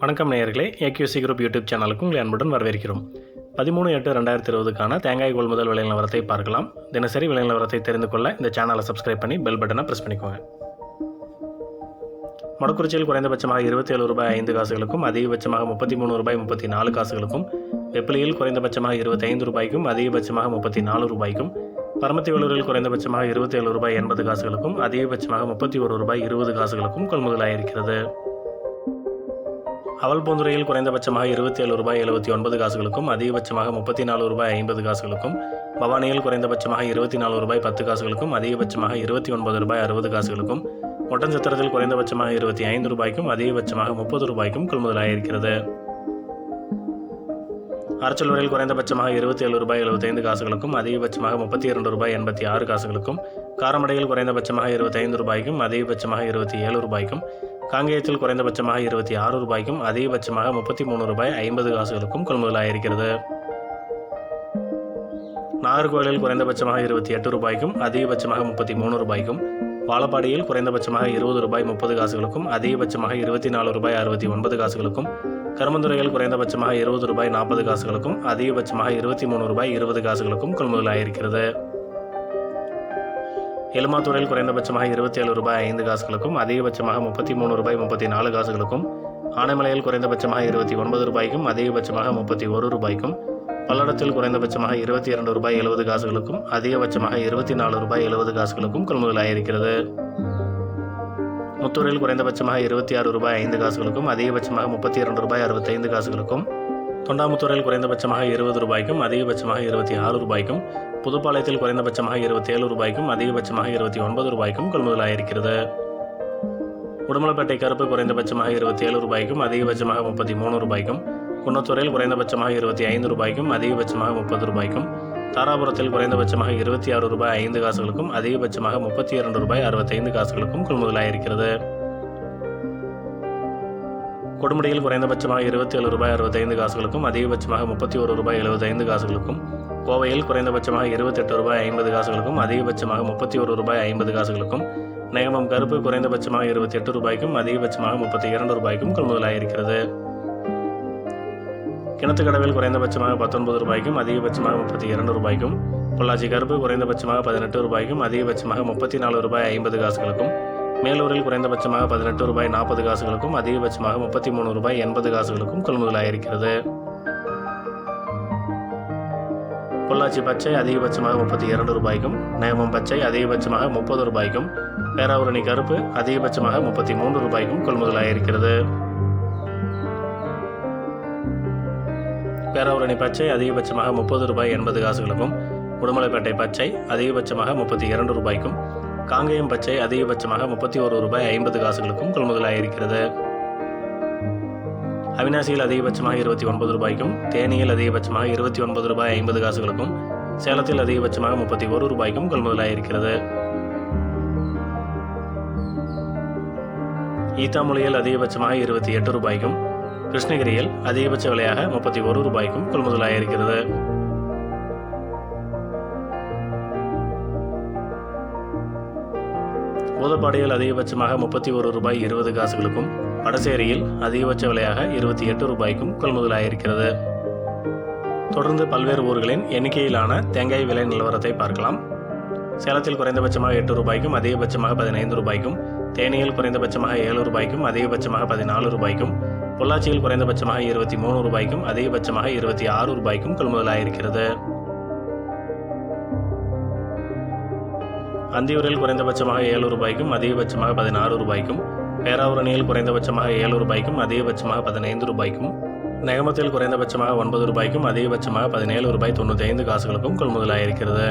வணக்கம் நேயர்களே AQC group YouTube சேனலுக்கு உங்களை அன்புடன் வரவேற்கிறோம். பதிமூணு எட்டு ரெண்டாயிரத்தி இருபதுக்கான தேங்காய் கொள்முதல் விலை நிலவரத்தை பார்க்கலாம். தினசரி விலை நிலவரத்தை தெரிந்து கொள்ள இந்த சேனலை சப்ஸ்கிரைப் பண்ணி பெல் பட்டனை ப்ரெஸ் பண்ணிக்கோங்க. மொடக்குறிச்சியில் குறைந்தபட்சமாக இருபத்தி ஏழு ரூபாய் ஐந்து காசுகளுக்கும் அதிகபட்சமாக முப்பத்தி மூணு ரூபாய் முப்பத்தி நாலு காசுகளுக்கும் வெப்பிலியில் குறைந்தபட்சமாக இருபத்தைந்து ரூபாய்க்கும் அதிகபட்சமாக முப்பத்தி நாலு ரூபாய்க்கும் பரமத்தி வேலூரில் குறைந்தபட்சமாக இருபத்தி ஏழு ரூபாய் எண்பது காசுகளுக்கும் அதிகபட்சமாக முப்பத்தி ஒரு ரூபாய் இருபது காசுகளுக்கும் கொள்முதலாயிருக்கிறது. அவல்பூந்துறையில் குறைந்தபட்சமாக இருபத்தி ஏழு ரூபாய் எழுபத்தி ஒன்பது காசுகளுக்கும் அதிகபட்சமாக முப்பத்தி நாலு ரூபாய் ஐம்பது காசுகளுக்கும் பவானியில் குறைந்தபட்சமாக இருபத்தி நாலு ரூபாய் பத்து காசுகளுக்கும் அதிகபட்சமாக இருபத்தி ஒன்பது ரூபாய் அறுபது காசுகளுக்கும் ஒட்டன்சத்திரத்தில் குறைந்தபட்சமாக இருபத்தி ஐந்து ரூபாய்க்கும் அதிகபட்சமாக முப்பது ரூபாய்க்கும் கொள்முதலாயிருக்கிறது. அரச்சல்வரையில் குறைந்தபட்சமாக இருபத்தி ஏழு ரூபாய் எழுபத்தைந்து காசுகளுக்கும் அதிகபட்சமாக முப்பத்தி இரண்டு ரூபாய் எண்பத்தி ஆறு காசுகளுக்கும் காரமடையில் குறைந்தபட்சமாக இருபத்தைந்து ரூபாய்க்கும் அதிகபட்சமாக இருபத்தி ஏழு ரூபாய்க்கும் காங்கேயத்தில் குறைந்தபட்சமாக இருபத்தி ஆறு ரூபாய்க்கும் அதிகபட்சமாக முப்பத்தி மூணு ரூபாய் ஐம்பது காசுகளுக்கும் கொள்முதலாயிருக்கிறது. நாகர்கோவிலில் குறைந்தபட்சமாக இருபத்தி எட்டு ரூபாய்க்கும் அதிகபட்சமாக முப்பத்தி மூணு ரூபாய்க்கும் வாழப்பாடியில் குறைந்தபட்சமாக இருபது ரூபாய் முப்பது காசுகளுக்கும் அதிகபட்சமாக இருபத்தி நாலு ரூபாய் அறுபத்தி ஒன்பது காசுகளுக்கும் கருமந்துறையில் குறைந்தபட்சமாக இருபது ரூபாய் நாற்பது காசுகளுக்கும் அதிகபட்சமாக இருபத்தி மூணு ரூபாய் இருபது காசுகளுக்கும் கொள்முதலாயிருக்கிறது. எலுமாத்தூரில் குறைந்தபட்சமாக இருபத்தி ஏழு ரூபாய் ஐந்து காசுகளுக்கும் அதிகபட்சமாக முப்பத்தி மூணு ரூபாய் முப்பத்தி நாலு காசுகளுக்கும் ஆனைமலையில் குறைந்தபட்சமாக இருபத்தி ஒன்பது ரூபாய்க்கும் அதிகபட்சமாக முப்பத்தி ஒரு ரூபாய்க்கும் பல்லடத்தில் குறைந்தபட்சமாக இருபத்தி இரண்டு ரூபாய் எழுபது காசுகளுக்கும் அதிகபட்சமாக இருபத்தி நாலு ரூபாய் எழுபது காசுகளுக்கும் கொள்முதலாயிருக்கிறது. முத்தூரில் குறைந்தபட்சமாக இருபத்தி ஆறு ரூபாய் ஐந்து காசுகளுக்கும் அதிகபட்சமாக முப்பத்தி இரண்டு ரூபாய் அறுபத்தைந்து காசுகளுக்கும் தொண்டாமுத்தூரில் குறைந்தபட்சமாக இருபது ரூபாய்க்கும் அதிகபட்சமாக இருபத்தி ஆறு ரூபாய்க்கும் புதுப்பாளையத்தில் குறைந்தபட்சமாக இருபத்தி ஏழு ரூபாய்க்கும் அதிகபட்சமாக இருபத்தி ஒன்பது ரூபாய்க்கும் கொள்முதலாயிருக்கிறது. உடுமலைப்பேட்டை கருப்பு குறைந்தபட்சமாக இருபத்தி ஏழு ரூபாய்க்கும் அதிகபட்சமாக முப்பத்தி மூணு ரூபாய்க்கும் குன்னத்தூரில் குறைந்தபட்சமாக இருபத்தி ஐந்து ரூபாய்க்கும் அதிகபட்சமாக முப்பது ரூபாய்க்கும் தாராபுரத்தில் குறைந்தபட்சமாக இருபத்தி ஆறு ரூபாய் ஐந்து காசுகளுக்கும் அதிகபட்சமாக முப்பத்தி இரண்டு ரூபாய் அறுபத்தைந்து காசுகளுக்கும் கொள்முதலாயிருக்கிறது. கொடுமுடியில் குறைந்தபட்சமாக இருபத்தி ஏழு ரூபாய் அறுபத்தைந்து காசுகளுக்கும் அதிகபட்சமாக முப்பத்தி ஒரு ரூபாய் எழுபத்தைந்து காசுகளுக்கும் கோவையில் குறைந்தபட்சமாக இருபத்தெட்டு ரூபாய் ஐம்பது காசுகளுக்கும் அதிகபட்சமாக முப்பத்தி ஒரு ரூபாய் ஐம்பது காசுகளுக்கும் நேமம் கருப்பு குறைந்தபட்சமாக இருபத்தி எட்டு ரூபாய்க்கும் அதிகபட்சமாக முப்பத்தி இரண்டு ரூபாய்க்கும் கொள்முதலாயிருக்கிறது. கிணத்துக்கடவில் குறைந்தபட்சமாக பத்தொன்பது ரூபாய்க்கும் அதிகபட்சமாக முப்பத்தி இரண்டு ரூபாய்க்கும் பொள்ளாச்சி கருப்பு குறைந்தபட்சமாக பதினெட்டு ரூபாய்க்கும் அதிகபட்சமாக முப்பத்தி நாலு ரூபாய் ஐம்பது காசுகளுக்கும் மேலூரில் குறைந்தபட்சமாக பதினெட்டு ரூபாய் நாற்பது காசுகளுக்கும் அதிகபட்சமாக முப்பத்தி மூணு ரூபாய் எண்பது காசுகளுக்கும் கொள்முதலாயிருக்கிறது. பொள்ளாச்சி பச்சை அதிகபட்சமாக முப்பத்தி இரண்டு ரூபாய்க்கும் நேமம் பச்சை அதிகபட்சமாக முப்பது ரூபாய்க்கும் பேராவூரணி கருப்பு அதிகபட்சமாக முப்பத்தி மூன்று ரூபாய்க்கும் கொள்முதலாயிருக்கிறது பேராவூரணி பச்சை அதிகபட்சமாக முப்பது ரூபாய் எண்பது காசுகளுக்கும் உடுமலைப்பேட்டை பச்சை அதிகபட்சமாக முப்பத்தி இரண்டு ரூபாய்க்கும் காங்கேயம் பச்சை அதிகபட்சமாக முப்பத்தி ஒரு ரூபாய் ஐம்பது காசுகளுக்கும் கொள்முதலாயிருக்கிறது அவினாசியில் அதிகபட்சமாக இருபத்தி ஒன்பது ரூபாய்க்கும் தேனியில் அதிகபட்சமாக இருபத்தி ஒன்பது ரூபாய் ஐம்பது காசுகளுக்கும் சேலத்தில் அதிகபட்சமாக முப்பத்தி ஒரு ரூபாய்க்கும் கொள்முதலாயிருக்கிறது ஈத்தாமொழியில் அதிகபட்சமாக இருபத்தி எட்டு ரூபாய்க்கும் கிருஷ்ணகிரியில் அதிகபட்ச விலையாக முப்பத்தி ஒரு ரூபாய்க்கும் கொள்முதலாயிருக்கிறது பூதப்பாடியில் அதிகபட்சமாக முப்பத்தி ஒரு ரூபாய் இருபது காசுகளுக்கும் வடசேரியில் அதிகபட்ச விலையாக இருபத்தி எட்டு ரூபாய்க்கும் கொள்முதலாயிருக்கிறது. தொடர்ந்து பல்வேறு ஊர்களின் எண்ணிக்கையிலான தேங்காய் விலை நிலவரத்தை பார்க்கலாம். சேலத்தில் குறைந்தபட்சமாக எட்டு ரூபாய்க்கும் அதிகபட்சமாக பதினைந்து ரூபாய்க்கும் தேனியில் குறைந்தபட்சமாக ஏழு ரூபாய்க்கும் அதிகபட்சமாக பதினாலு ரூபாய்க்கும் பொள்ளாச்சியில் குறைந்தபட்சமாக இருபத்தி மூணு ரூபாய்க்கும் அதிகபட்சமாக இருபத்தி ஆறு ரூபாய்க்கும் கொள்முதலாயிருக்கிறது. அந்தியூரில் குறைந்தபட்சமாக ஏழு ரூபாய்க்கும் அதிகபட்சமாக பதினாறு ரூபாய்க்கும் பேராவூரணியில் குறைந்தபட்சமாக ஏழு ரூபாய்க்கும் அதிகபட்சமாக பதினைந்து ரூபாய்க்கும் நெகமத்தில் குறைந்தபட்சமாக ஒன்பது ரூபாய்க்கும் அதிகபட்சமாக பதினேழு ரூபாய் தொண்ணூற்றி ஐந்து காசுகளுக்கும் கொள்முதலாயிருக்கிறது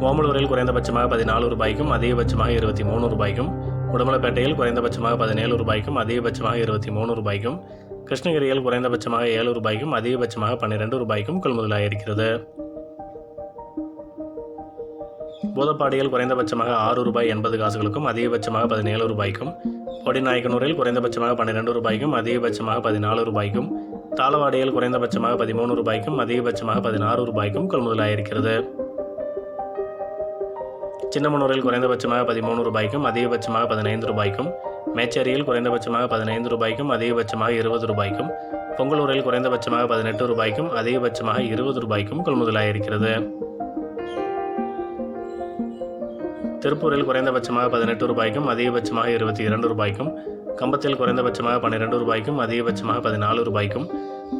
ஓமலூரில் குறைந்தபட்சமாக பதினாலு ரூபாய்க்கும் அதிகபட்சமாக இருபத்தி மூணு ரூபாய்க்கும் உடுமலைப்பேட்டையில் குறைந்தபட்சமாக பதினேழு ரூபாய்க்கும் அதிகபட்சமாக இருபத்தி மூணு ரூபாய்க்கும் கிருஷ்ணகிரியில் குறைந்தபட்சமாக ஏழு ரூபாய்க்கும் அதிகபட்சமாக பன்னிரெண்டு ரூபாய்க்கும் கொள்முதலாயிருக்கிறது பூதப்பாடியில் குறைந்தபட்சமாக ஆறு ரூபாய் எண்பது காசுகளுக்கும் அதிகபட்சமாக பதினேழு ரூபாய்க்கும் பொடிநாயக்கனூரில் குறைந்தபட்சமாக பன்னிரெண்டு ரூபாய்க்கும் அதிகபட்சமாக பதினாலு ரூபாய்க்கும் தாளவாடியில் குறைந்தபட்சமாக பதிமூணு ரூபாய்க்கும் அதிகபட்சமாக பதினாறு ரூபாய்க்கும் கொள்முதலாயிருக்கிறது சின்னமனூரில் குறைந்தபட்சமாக பதிமூணு ரூபாய்க்கும் அதிகபட்சமாக பதினைந்து ரூபாய்க்கும் மேச்சேரியில் குறைந்தபட்சமாக பதினைந்து ரூபாய்க்கும் அதிகபட்சமாக இருபது ரூபாய்க்கும் பொங்கலூரில் குறைந்தபட்சமாக பதினெட்டு ரூபாய்க்கும் அதிகபட்சமாக இருபது ரூபாய்க்கும் கொள்முதலாயிருக்கிறது திருப்பூரில் குறைந்தபட்சமாக பதினெட்டு ரூபாய்க்கும் அதிகபட்சமாக இருபத்தி இரண்டு ரூபாய்க்கும் கம்பத்தில் குறைந்தபட்சமாக பன்னிரெண்டு ரூபாய்க்கும் அதிகபட்சமாக பதினாலு ரூபாய்க்கும்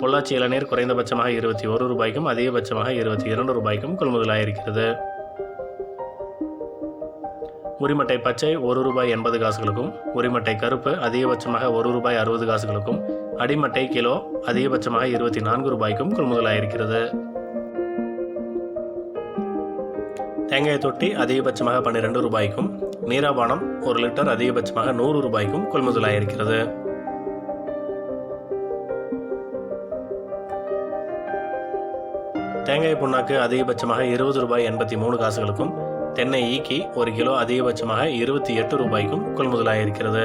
பொள்ளாச்சி இளநீர் குறைந்தபட்சமாக இருபத்தி ஒரு ரூபாய்க்கும் அதிகபட்சமாக இருபத்தி இரண்டு ரூபாய்க்கும் கொள்முதலாயிருக்கிறது உரிமட்டை பச்சை ஒரு ரூபாய் எண்பது காசுகளுக்கும் உரிமட்டை கருப்பு அதிகபட்சமாக ஒரு ரூபாய் அறுபது காசுகளுக்கும் அடிமட்டை கிலோ அதிகபட்சமாக இருபத்தி நான்கு ரூபாய்க்கும் கொள்முதலாயிருக்கிறது தேங்காய் தொட்டி அதிகபட்சமாக பன்னிரெண்டு ரூபாய்க்கும் நீராபானம் ஒரு லிட்டர் அதிகபட்சமாக நூறு ரூபாய்க்கும் கொள்முதலாயிருக்கிறது தேங்காய் புண்ணாக்கு அதிகபட்சமாக இருபது ரூபாய் எண்பத்தி மூணு காசுகளுக்கும் தென்னை ஈக்கி ஒரு கிலோ அதிகபட்சமாக இருபத்தி எட்டு ரூபாய்க்கும் கொள்முதலாயிருக்கிறது